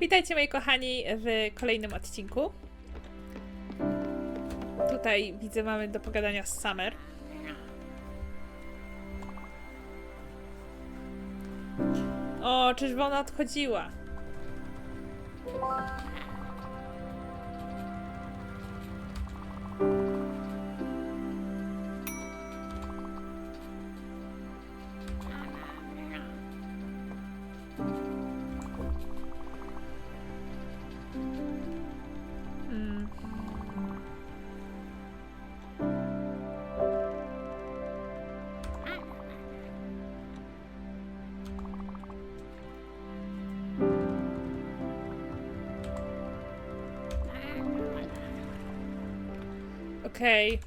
Witajcie moi kochani w kolejnym odcinku. Tutaj widzę mamy do pogadania z Summer. O, czyżby ona odchodziła? Okej.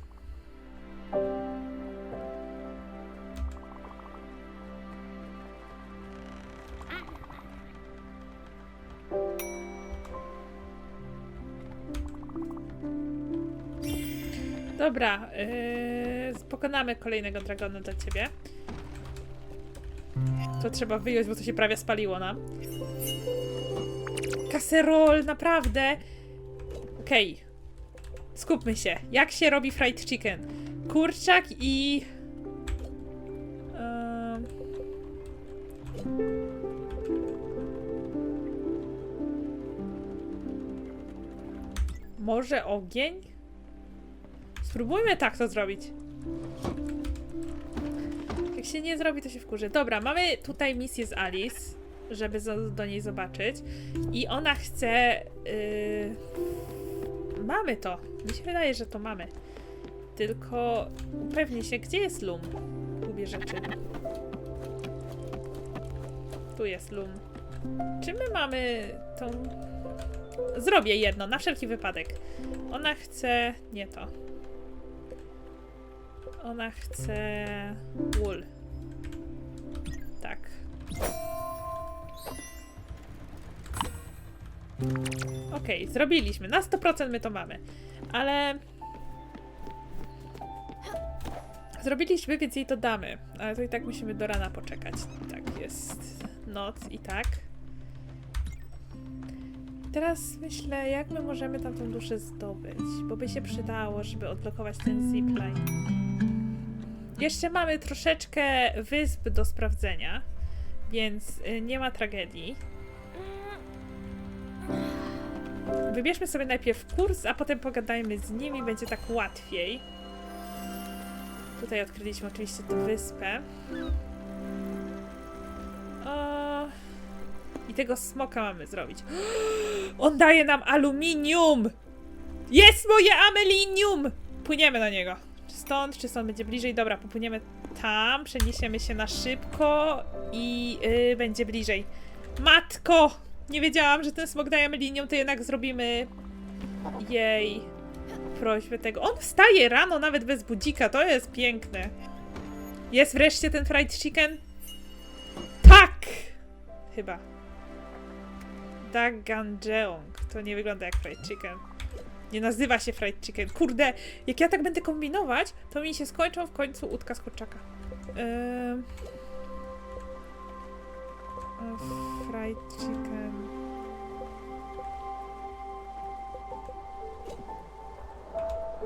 Dobra, yy, pokonamy kolejnego dragona dla ciebie. To trzeba wyjąć, bo to się prawie spaliło nam. Kaserol, naprawdę! Okej. Skupmy się. Jak się robi fried chicken? Kurczak i... Em, Może ogień? Spróbujmy tak to zrobić. Jak się nie zrobi, to się wkurzy. Dobra, mamy tutaj misję z Alice, żeby do niej zobaczyć. I ona chce. Yy... Mamy to. Mi się wydaje, że to mamy. Tylko upewnij się, gdzie jest Lum. Lubię rzeczy. Tu jest Lum. Czy my mamy tą. Zrobię jedno, na wszelki wypadek. Ona chce. Nie to. Ona chce. Wool. Tak. Okej, zrobiliśmy. Na 100% my to mamy. Ale. Zrobiliśmy, więc jej to damy. Ale to i tak musimy do rana poczekać. Tak, jest noc i tak. Teraz myślę, jak my możemy tamtą duszę zdobyć, bo by się przydało, żeby odblokować ten zipline. Jeszcze mamy troszeczkę wysp do sprawdzenia, więc y, nie ma tragedii. Wybierzmy sobie najpierw kurs, a potem pogadajmy z nimi, będzie tak łatwiej. Tutaj odkryliśmy oczywiście tę wyspę. O... I tego smoka mamy zrobić. On daje nam aluminium! Jest moje amelinium! Płyniemy na niego. Czy stąd, czy stąd będzie bliżej? Dobra, popłyniemy tam, przeniesiemy się na szybko i yy, będzie bliżej. Matko! Nie wiedziałam, że ten smok daje amelinium, to jednak zrobimy jej prośbę tego. On wstaje rano nawet bez budzika, to jest piękne. Jest wreszcie ten fried chicken? Tak! Chyba. Daganjeong. To nie wygląda jak fried chicken. Nie nazywa się fried chicken. Kurde, jak ja tak będę kombinować, to mi się skończą w końcu łódka z kurczaka. Ym... Fried chicken.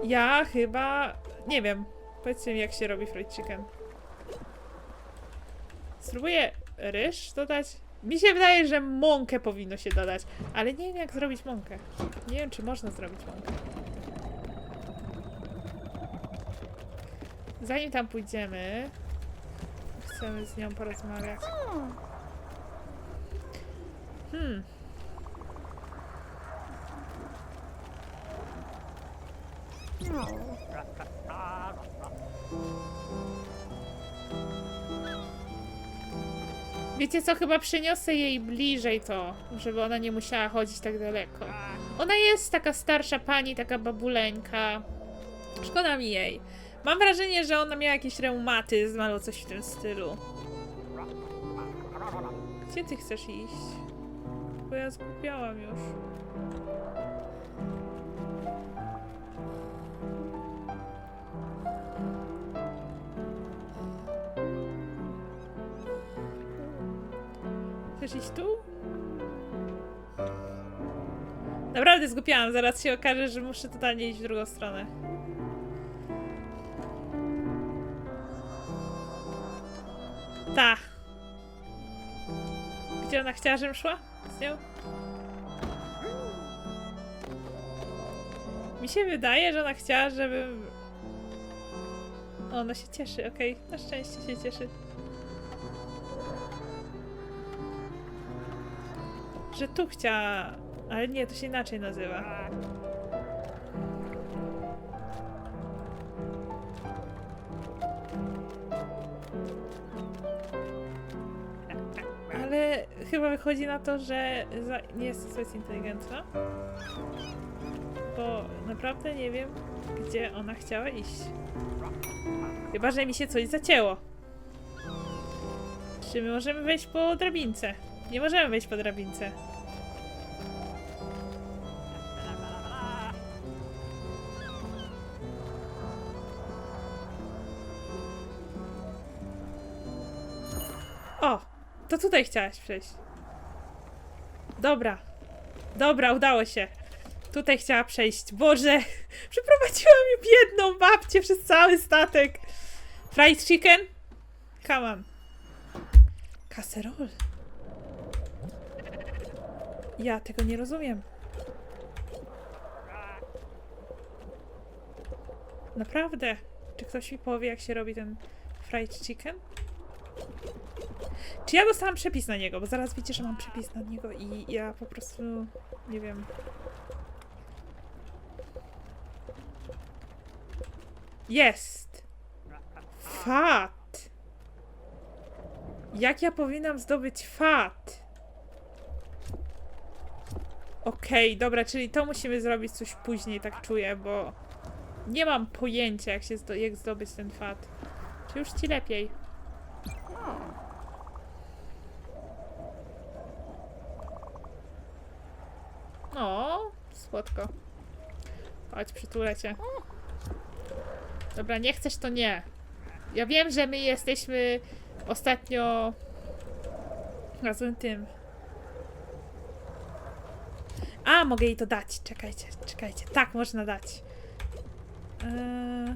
Ja chyba... Nie wiem. Powiedzcie mi, jak się robi fried chicken. Spróbuję ryż dodać. Mi się wydaje, że mąkę powinno się dodać, ale nie wiem, jak zrobić mąkę. Nie wiem, czy można zrobić mąkę. Zanim tam pójdziemy, chcemy z nią porozmawiać. Hmm. Wiecie co, chyba przyniosę jej bliżej to, żeby ona nie musiała chodzić tak daleko. Ona jest taka starsza pani, taka babuleńka. Szkoda mi jej. Mam wrażenie, że ona miała jakiś reumatyzm albo coś w tym stylu. Gdzie ty chcesz iść? Bo ja zgubiałam już. Chcesz iść tu? Naprawdę zgupiłam, zaraz się okaże, że muszę totalnie iść w drugą stronę. Ta. Gdzie ona chciała, żebym szła? Mi się wydaje, że ona chciała, żebym... O, ona się cieszy, okej. Na szczęście się cieszy. Że tu chciała... Ale nie, to się inaczej nazywa. Chyba wychodzi na to, że nie jest dosyć inteligentna. Bo naprawdę nie wiem, gdzie ona chciała iść. Chyba, że mi się coś zacięło. Czy my możemy wejść po drabince? Nie możemy wejść po drabince. To tutaj chciałaś przejść. Dobra. Dobra, udało się. Tutaj chciała przejść. Boże! Przeprowadziłam mi biedną babcię przez cały statek. Fried chicken? Come on. Kaserol. Ja tego nie rozumiem. Naprawdę. Czy ktoś mi powie, jak się robi ten fried chicken? Czy ja dostałam przepis na niego? Bo zaraz wiecie, że mam przepis na niego i ja po prostu nie wiem. Jest! Fat! Jak ja powinnam zdobyć fat? Okej, dobra, czyli to musimy zrobić coś później, tak czuję, bo nie mam pojęcia, jak, się zdo- jak zdobyć ten fat. Czy już ci lepiej? O, słodko. Chodź, przytulę cię. Dobra, nie chcesz, to nie. Ja wiem, że my jesteśmy ostatnio razem tym. A, mogę jej to dać. Czekajcie, czekajcie. Tak, można dać. Eee...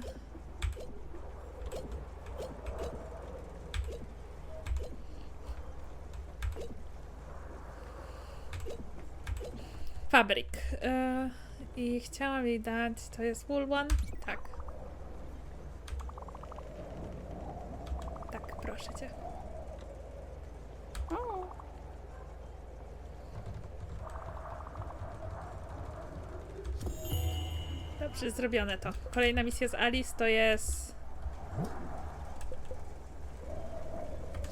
Fabryk. Eee, I chciałam jej dać. To jest wool one? Tak. Tak, proszę cię. Dobrze, zrobione to. Kolejna misja z Alice to jest...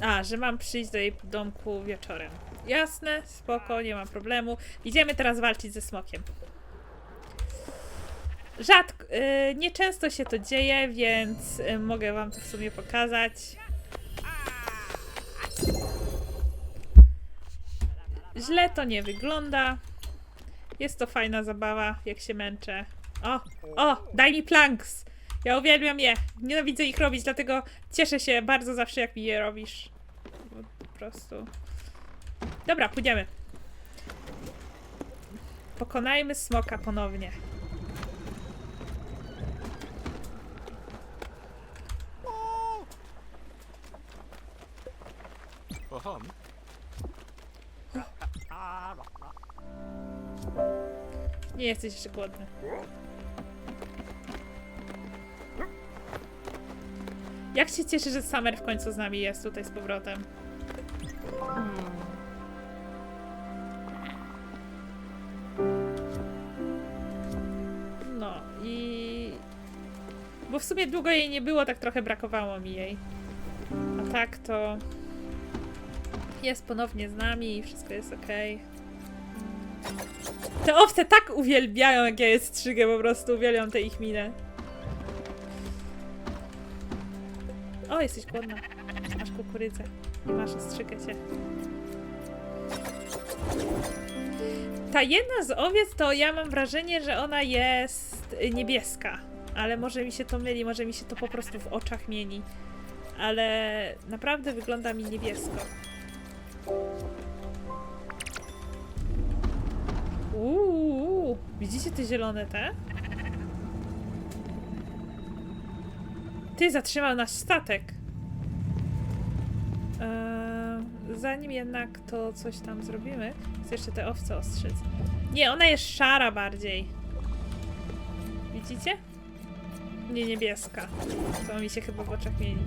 A, że mam przyjść do jej domku wieczorem. Jasne, spoko, nie ma problemu. Idziemy teraz walczyć ze smokiem. Rzadko, y, nieczęsto się to dzieje, więc y, mogę wam to w sumie pokazać. Źle to nie wygląda. Jest to fajna zabawa, jak się męczę. O, o, daj mi planks! Ja uwielbiam je. Nienawidzę ich robić, dlatego cieszę się bardzo zawsze, jak mi je robisz. Po prostu. Dobra, pójdziemy. Pokonajmy smoka ponownie. Ohom. Nie jesteś jeszcze głodny. Jak się cieszę, że Summer w końcu z nami jest tutaj z powrotem. No i... Bo w sumie długo jej nie było, tak trochę brakowało mi jej. A tak to... Jest ponownie z nami i wszystko jest okej. Te owce tak uwielbiają, jak ja je strzygę, po prostu uwielbiam tę ich minę. O, jesteś głodna. Masz kukurydzę. Nie masz, strzygę cię. Ta jedna z owiec, to ja mam wrażenie, że ona jest niebieska. Ale może mi się to myli, może mi się to po prostu w oczach mieni. Ale naprawdę wygląda mi niebiesko. Uuu. Widzicie te zielone te? Ty zatrzymał nasz statek. Eee, zanim jednak to coś tam zrobimy, chcę jeszcze te owce ostrzyc. Nie, ona jest szara bardziej. Widzicie? Nie niebieska. To mi się chyba w oczach mieli.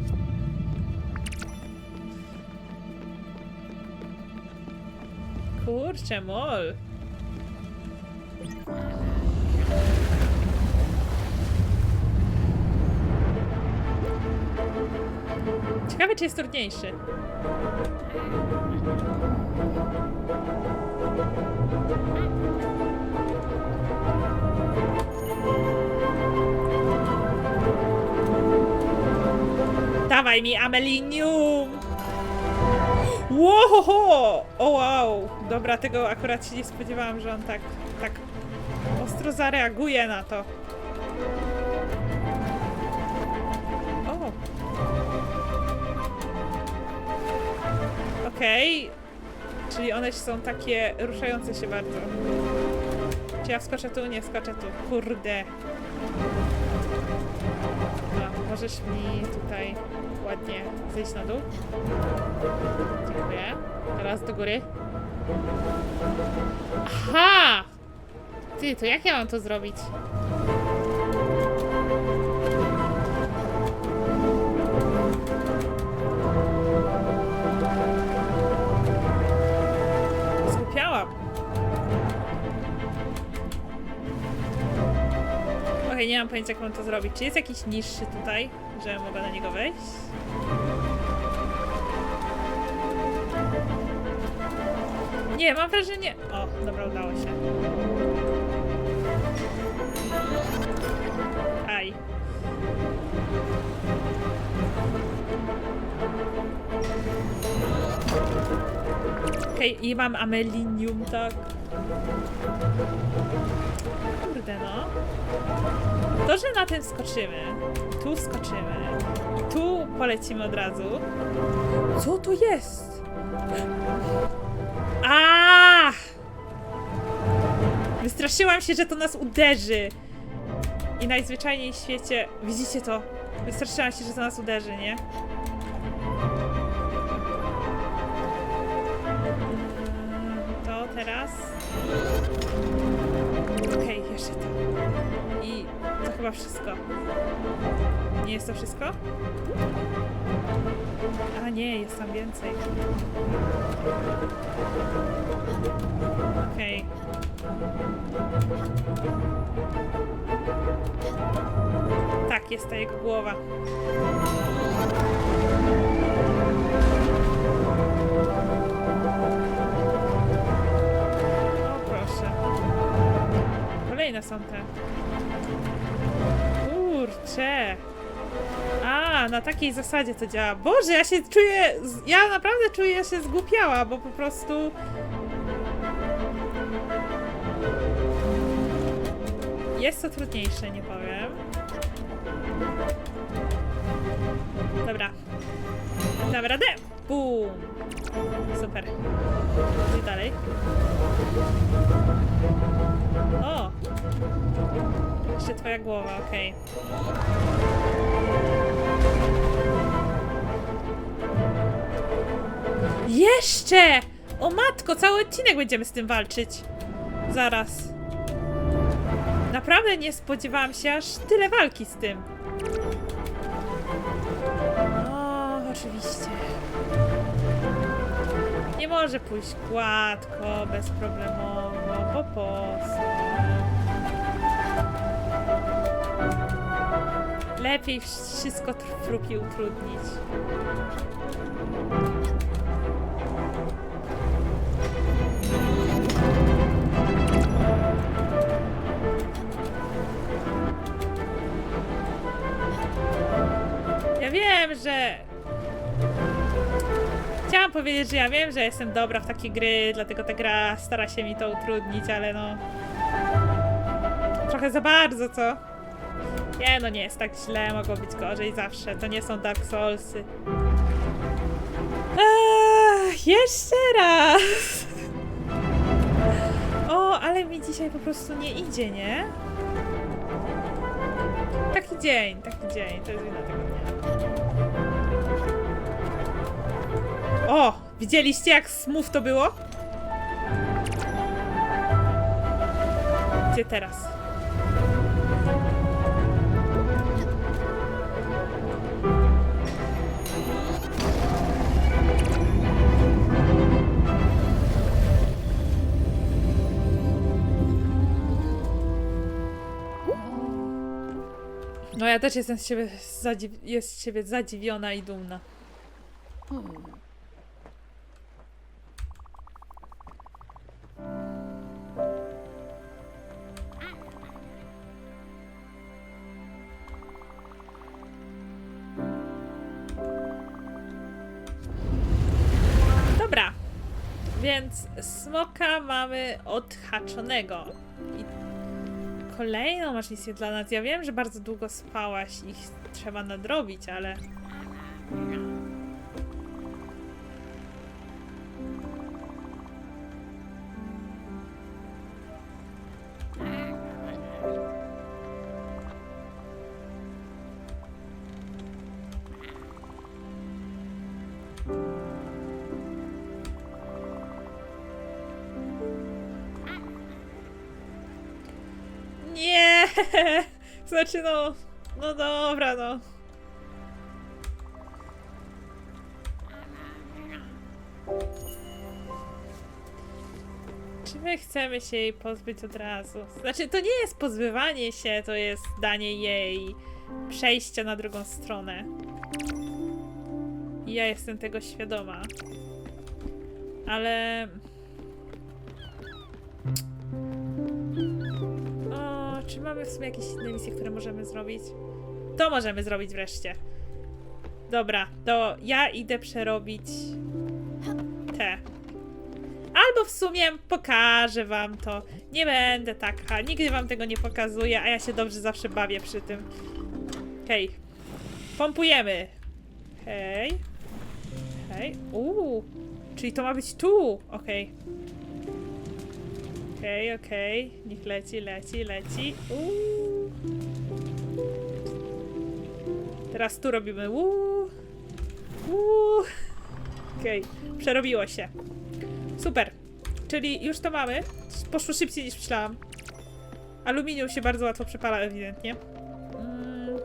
Kurczę, mol. Ciekawe, czy jest trudniejszy. Dawaj mi Amelinium! Wow! O wow! Dobra, tego akurat się nie spodziewałam, że on tak, tak ostro zareaguje na to. O! Okej. Czyli one są takie ruszające się bardzo. Czy ja wskoczę tu? Nie wskoczę tu. Kurde. No, możesz mi tutaj ładnie zejść na dół? Dziękuję. Teraz do góry. Aha! Ty, to jak ja mam to zrobić? Skupiałam. Okej, nie mam pojęcia, jak mam to zrobić. Czy jest jakiś niższy tutaj, że mogę na niego wejść? Nie, mam wrażenie... O, dobra, udało się. Aj. Okej, i mam amelinium, tak. Kurde no. To, że na tym skoczymy, tu skoczymy, tu polecimy od razu. Co to jest? A! Wystraszyłam się, że to nas uderzy. I najzwyczajniej w świecie. Widzicie to? Wystraszyłam się, że to nas uderzy, nie? Chyba wszystko. Nie jest to wszystko? A nie, jest tam więcej. Okej. Tak, jest ta jego głowa. O proszę. Kolejne są te. A, na takiej zasadzie to działa. Boże, ja się czuję. Ja naprawdę czuję się zgłupiała, bo po prostu. Jest to trudniejsze, nie powiem. Dobra. Dam radę. Bum. Super. Gdzie dalej? O! Jeszcze twoja głowa, okej. Jeszcze! O matko, cały odcinek będziemy z tym walczyć. Zaraz. Naprawdę nie spodziewałam się aż tyle walki z tym. O, oczywiście. Nie może pójść gładko, bezproblemowo, po prostu. Lepiej wszystko trupi utrudnić. Ja wiem, że. Chciałam powiedzieć, że ja wiem, że jestem dobra w takie gry, dlatego ta gra stara się mi to utrudnić, ale no. Trochę za bardzo, co? Nie, no nie jest tak źle, mogło być gorzej zawsze. To nie są Dark Soulsy. Jeszcze raz! O, ale mi dzisiaj po prostu nie idzie, nie? Taki dzień, taki dzień, to jest wina tego dnia. O! Widzieliście jak smooth to było? Gdzie teraz? No ja też jestem z siebie, zadziw- jest z siebie zadziwiona i dumna. Dobra, więc smoka mamy odhaczonego. Kolejną masz misję dla nas. Ja wiem, że bardzo długo spałaś i trzeba nadrobić, ale. Znaczy no. No dobra, no. Czy my chcemy się jej pozbyć od razu? Znaczy, to nie jest pozbywanie się, to jest danie jej przejścia na drugą stronę. I ja jestem tego świadoma. Ale. Czy mamy w sumie jakieś inne misje, które możemy zrobić? To możemy zrobić wreszcie. Dobra, to ja idę przerobić te. Albo w sumie pokażę wam to. Nie będę taka, nigdy wam tego nie pokazuję, a ja się dobrze zawsze bawię przy tym. Hej. Pompujemy. Hej. Hej. Uuu. Czyli to ma być tu. Okej. Okej, okej. Niech leci, leci, leci. Uuu. Teraz tu robimy uuu. Uuu. Okej, przerobiło się. Super. Czyli już to mamy. Poszło szybciej niż myślałam. Aluminium się bardzo łatwo przepala ewidentnie. Mm.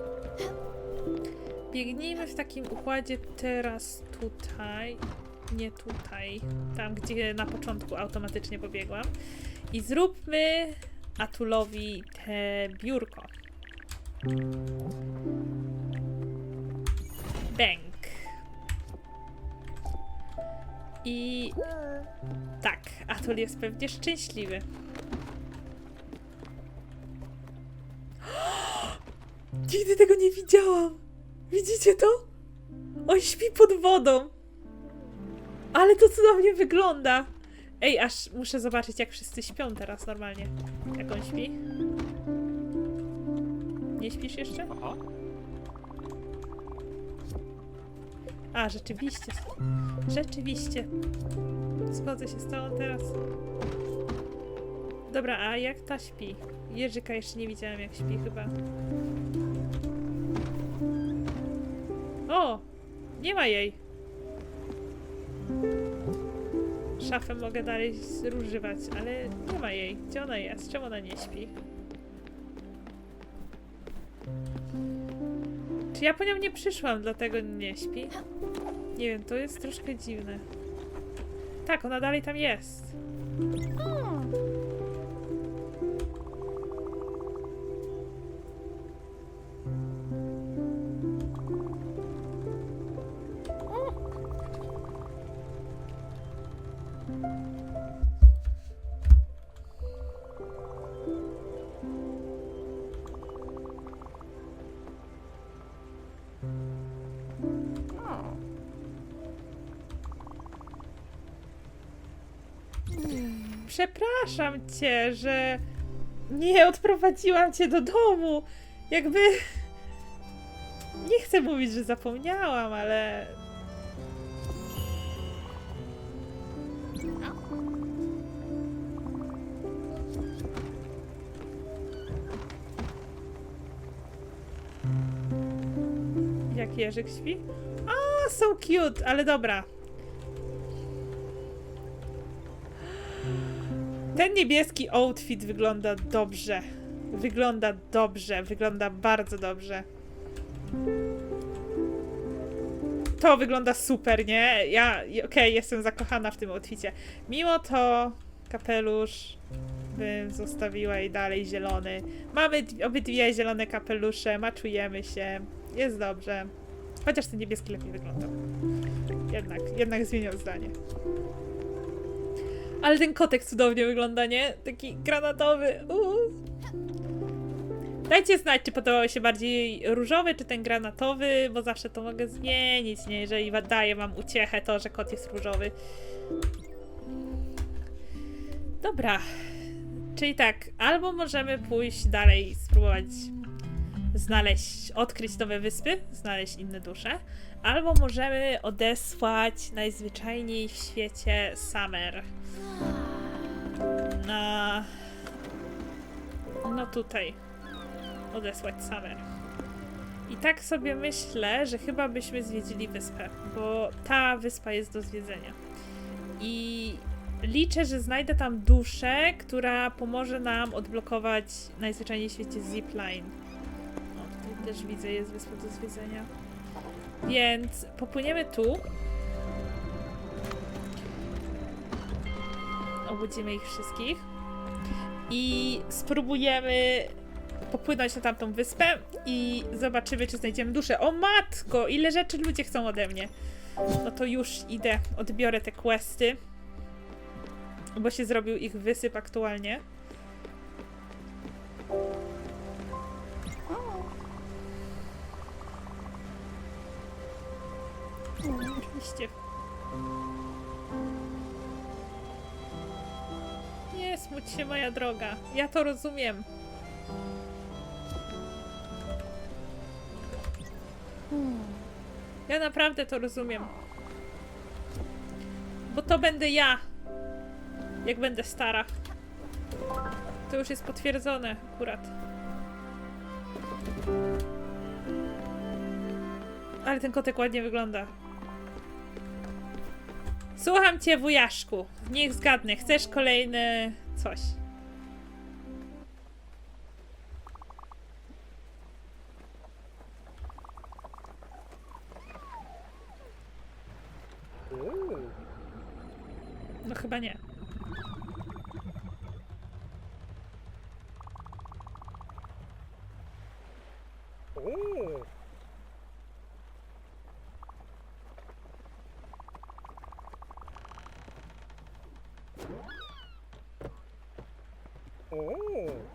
Biegnijmy w takim układzie teraz tutaj. Nie tutaj. Tam, gdzie na początku automatycznie pobiegłam. I zróbmy Atulowi te biurko. Bęk. I tak, Atul jest pewnie szczęśliwy. Nigdy tego nie widziałam. Widzicie to? On śpi pod wodą. Ale to cudownie wygląda. Ej, aż muszę zobaczyć, jak wszyscy śpią teraz normalnie. Jak on śpi? Nie śpisz jeszcze? Aha. A, rzeczywiście. Rzeczywiście. Zgodzę się z tobą teraz. Dobra, a jak ta śpi? Jerzyka jeszcze nie widziałam, jak śpi chyba. O! Nie ma jej. Szafę mogę dalej zużywać, ale nie ma jej. Gdzie ona jest? Czemu ona nie śpi? Czy ja po nią nie przyszłam, dlatego nie śpi? Nie wiem, to jest troszkę dziwne. Tak, ona dalej tam jest. przepraszam cię, że nie odprowadziłam cię do domu. Jakby. Nie chcę mówić, że zapomniałam, ale. Jak Jerzyk śpi? O, so cute, ale dobra, Ten niebieski outfit wygląda dobrze. Wygląda dobrze, wygląda bardzo dobrze. To wygląda super, nie? Ja, okej, jestem zakochana w tym outficie. Mimo to kapelusz bym zostawiła i dalej zielony. Mamy obydwie zielone kapelusze, maczujemy się, jest dobrze. Chociaż ten niebieski lepiej wyglądał. Jednak, jednak zmieniał zdanie. Ale ten kotek cudownie wygląda, nie? Taki granatowy. Uuu. Dajcie znać, czy podobał się bardziej różowy, czy ten granatowy, bo zawsze to mogę zmienić, nie? Jeżeli daje wam uciechę to, że kot jest różowy. Dobra. Czyli tak, albo możemy pójść dalej, spróbować znaleźć, odkryć nowe wyspy, znaleźć inne dusze, albo możemy odesłać najzwyczajniej w świecie Summer na... no tutaj odesłać Summer. I tak sobie myślę, że chyba byśmy zwiedzili wyspę, bo ta wyspa jest do zwiedzenia. I liczę, że znajdę tam duszę, która pomoże nam odblokować najzwyczajniej w świecie zipline. Też widzę, jest wyspa do zwiedzenia. Więc popłyniemy tu. Obudzimy ich wszystkich. I spróbujemy popłynąć na tamtą wyspę i zobaczymy, czy znajdziemy duszę. O matko, ile rzeczy ludzie chcą ode mnie. No to już idę, odbiorę te questy. Bo się zrobił ich wysyp aktualnie. Się, moja droga. Ja to rozumiem. Ja naprawdę to rozumiem. Bo to będę ja. Jak będę stara. To już jest potwierdzone akurat. Ale ten kotek ładnie wygląda. Słucham cię, wujaszku. Niech zgadnę. Chcesz kolejny coś. No chyba nie. Mm.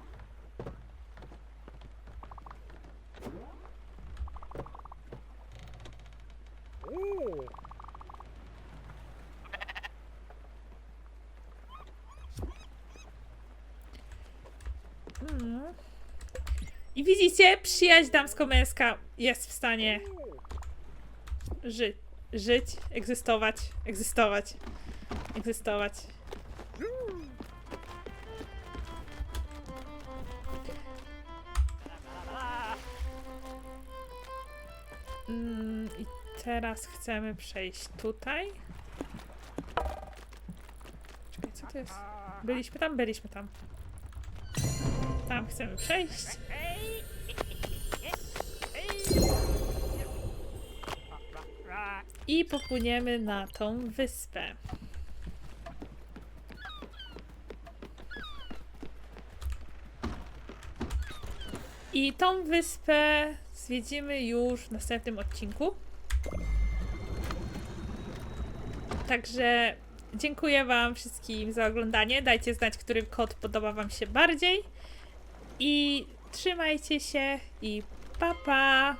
I widzicie, przyjaźń damsko-męska jest w stanie ży żyć, egzystować, egzystować, egzystować. Teraz chcemy przejść tutaj. Czekaj, co to jest? Byliśmy tam? Byliśmy tam. Tam chcemy przejść. I popłyniemy na tą wyspę. I tą wyspę zwiedzimy już w następnym odcinku. Także dziękuję Wam wszystkim za oglądanie. Dajcie znać, który kod podoba Wam się bardziej. I trzymajcie się i pa pa!